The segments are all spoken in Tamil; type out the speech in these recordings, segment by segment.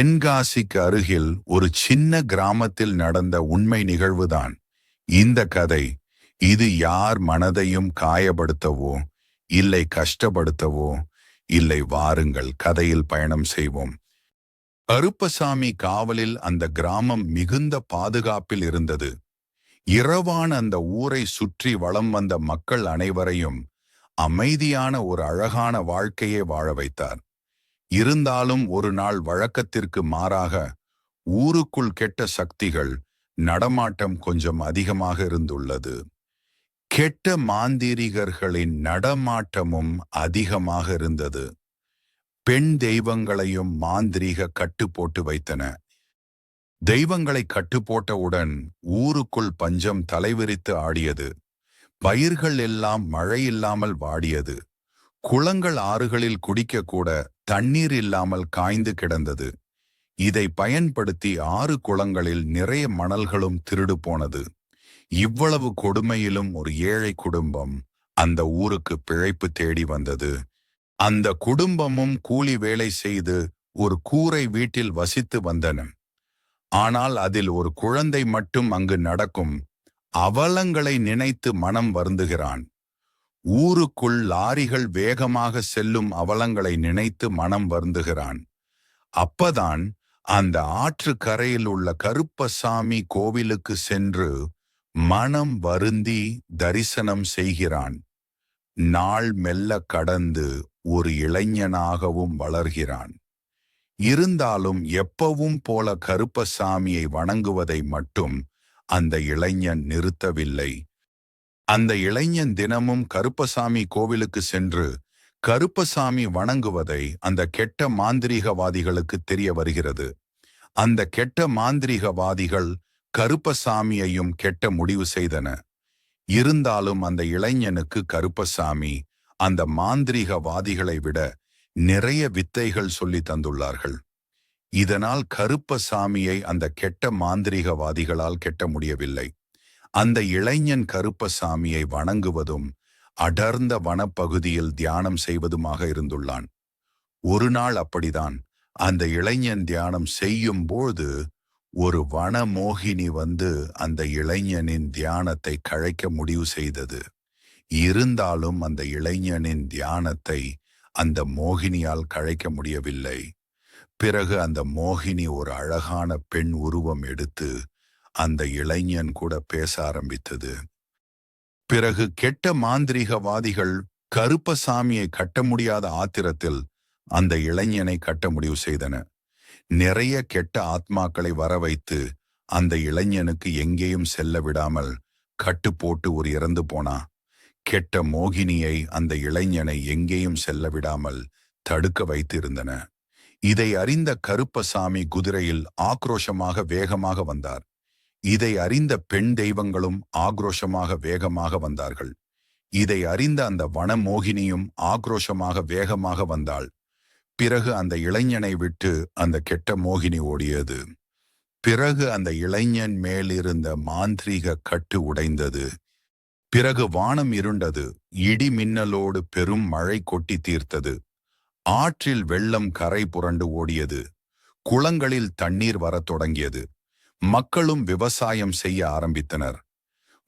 தென்காசிக்கு அருகில் ஒரு சின்ன கிராமத்தில் நடந்த உண்மை நிகழ்வுதான் இந்த கதை. இது யார் மனதையும் காயப்படுத்தவோ இல்லை கஷ்டப்படுத்தவோ இல்லை வாருங்கள் கதையில் பயணம் செய்வோம். கருப்பசாமி காவலில் அந்த கிராமம் மிகுந்த பாதுகாப்பில் இருந்தது. இரவான அந்த ஊரை சுற்றி வளம் வந்த மக்கள் அனைவரையும் அமைதியான ஒரு அழகான வாழ்க்கையை வாழ வைத்தார். இருந்தாலும் ஒரு நாள் வழக்கத்திற்கு மாறாக ஊருக்குள் கெட்ட சக்திகள் நடமாட்டம் கொஞ்சம் அதிகமாக இருந்துள்ளது. கெட்ட மாந்திரிகர்களின் நடமாட்டமும் அதிகமாக இருந்தது. பெண் தெய்வங்களையும் மாந்திரீக கட்டு போட்டு வைத்தன. தெய்வங்களை கட்டு போட்டவுடன் ஊருக்குள் பஞ்சம் தலைவிரித்து ஆடியது. பயிர்கள் எல்லாம் மழையில்லாமல் வாடியது. குளங்கள் ஆறுகளில் குடிக்கக்கூட தண்ணீர் இல்லாமல் காய்ந்து கிடந்தது. இதை பயன்படுத்தி ஆறு குளங்களில் நிறைய மணல்களும் திருடு போனது. இவ்வளவு கொடுமையிலும் ஒரு ஏழை குடும்பம் அந்த ஊருக்கு பிழைப்பு தேடி வந்தது. அந்த குடும்பமும் கூலி வேலை செய்து ஒரு கூரை வீட்டில் வசித்து வந்தன. ஆனால் அதில் ஒரு குழந்தை மட்டும் அங்கு நடக்கும். அவலங்களை நினைத்து மனம் வருந்துகிறான். ஊருக்குள் லாரிகள் வேகமாக செல்லும் அவலங்களை நினைத்து மனம் வருந்துகிறான். அப்பதான் அந்த ஆற்று கரையில் உள்ள கருப்பசாமி கோவிலுக்கு சென்று மனம் வருந்தி தரிசனம் செய்கிறான். நாள் மெல்ல கடந்து ஒரு இளைஞனாகவும் வளர்கிறான். இருந்தாலும் எப்பவும் போல கருப்பசாமியை வணங்குவதை மட்டும் அந்த இளைஞன் நிறுத்தவில்லை. அந்த இளைஞன் தினமும் கருப்பசாமி கோவிலுக்கு சென்று கருப்பசாமி வணங்குவதை அந்த கெட்ட மாந்திரீகவாதிகளுக்கு தெரிய வருகிறது. அந்த கெட்ட மாந்திரீகவாதிகள் கருப்பசாமியையும் கெட்ட முடிவு செய்தன. இருந்தாலும் அந்த இளைஞனுக்கு கருப்பசாமி அந்த மாந்திரீகவாதிகளை விட நிறைய வித்தைகள் சொல்லி தந்துள்ளார்கள். இதனால் கருப்பசாமியை அந்த கெட்ட மாந்திரிகவாதிகளால் கெட்ட முடியவில்லை. அந்த இளைஞன் கருப்பசாமியை வணங்குவதும் அடர்ந்த வனப்பகுதியில் தியானம் செய்வதுமாக இருந்துள்ளான். ஒரு நாள் அப்படிதான் அந்த இளைஞன் தியானம் செய்யும் போது ஒரு வனமோகினி வந்து அந்த இளைஞனின் தியானத்தை கழைக்க முடிவு செய்தது. இருந்தாலும் அந்த இளைஞனின் தியானத்தை அந்த மோகினியால் கழைக்க முடியவில்லை. பிறகு அந்த மோகினி ஒரு அழகான பெண் உருவம் எடுத்து அந்த இளைஞன் கூட பேச ஆரம்பித்தது. பிறகு கெட்ட மாந்திரிகவாதிகள் கருப்பசாமியை கட்ட முடியாத ஆத்திரத்தில் அந்த இளைஞனை கட்ட முடிவு செய்தன. நிறைய கெட்ட ஆத்மாக்களை வர வைத்து அந்த இளைஞனுக்கு எங்கேயும் செல்ல விடாமல் கட்டு போட்டு ஒரு இறந்து போனா. கெட்ட மோகினியை அந்த இளைஞனை எங்கேயும் செல்ல விடாமல் தடுக்க வைத்திருந்தன. இதை அறிந்த கருப்பசாமி குதிரையில் ஆக்ரோஷமாக வேகமாக வந்தார். இதை அறிந்த பெண் தெய்வங்களும் ஆக்ரோஷமாக வேகமாக வந்தார்கள். இதை அறிந்த அந்த வனமோகினியும் ஆக்ரோஷமாக வேகமாக வந்தாள். பிறகு அந்த இளைஞனை விட்டு அந்த கெட்ட மோகினி ஓடியது. பிறகு அந்த இளைஞன் மேலிருந்த மாந்திரீக கட்டு உடைந்தது. பிறகு வானம் இருண்டது. இடி மின்னலோடு பெரும் மழை கொட்டி தீர்த்தது. ஆற்றில் வெள்ளம் கரை புரண்டு ஓடியது. குளங்களில் தண்ணீர் வரத் தொடங்கியது. மக்களும் விவசாயம் செய்ய ஆரம்பித்தனர்.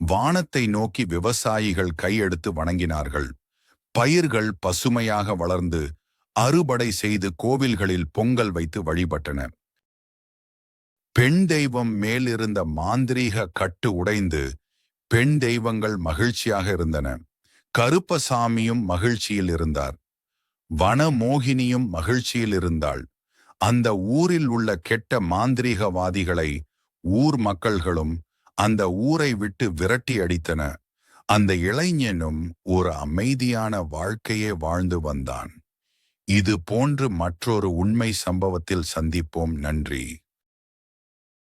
வானத்தை நோக்கி விவசாயிகள் கையெடுத்து வணங்கினார்கள். பயிர்கள் பசுமையாக வளர்ந்து அறுபடை செய்து கோவில்களில் பொங்கல் வைத்து வழிபட்டன. பெண் தெய்வம் மேலிருந்த மாந்திரீக கட்டு உடைந்து பெண் தெய்வங்கள் மகிழ்ச்சியாக இருந்தன. கருப்பசாமியும் மகிழ்ச்சியில் இருந்தார். வனமோகினியும் மகிழ்ச்சியில் இருந்தாள். அந்த ஊரில் உள்ள கெட்ட மாந்திரிகவாதிகளை ஊர் மக்கள்களும் அந்த ஊரை விட்டு விரட்டி அடித்தன. அந்த இளைஞனும் ஒரு அமைதியான வாழ்க்கையே வாழ்ந்து வந்தான். இது போன்று மற்றொரு உண்மை சம்பவத்தில் சந்திப்போம். நன்றி.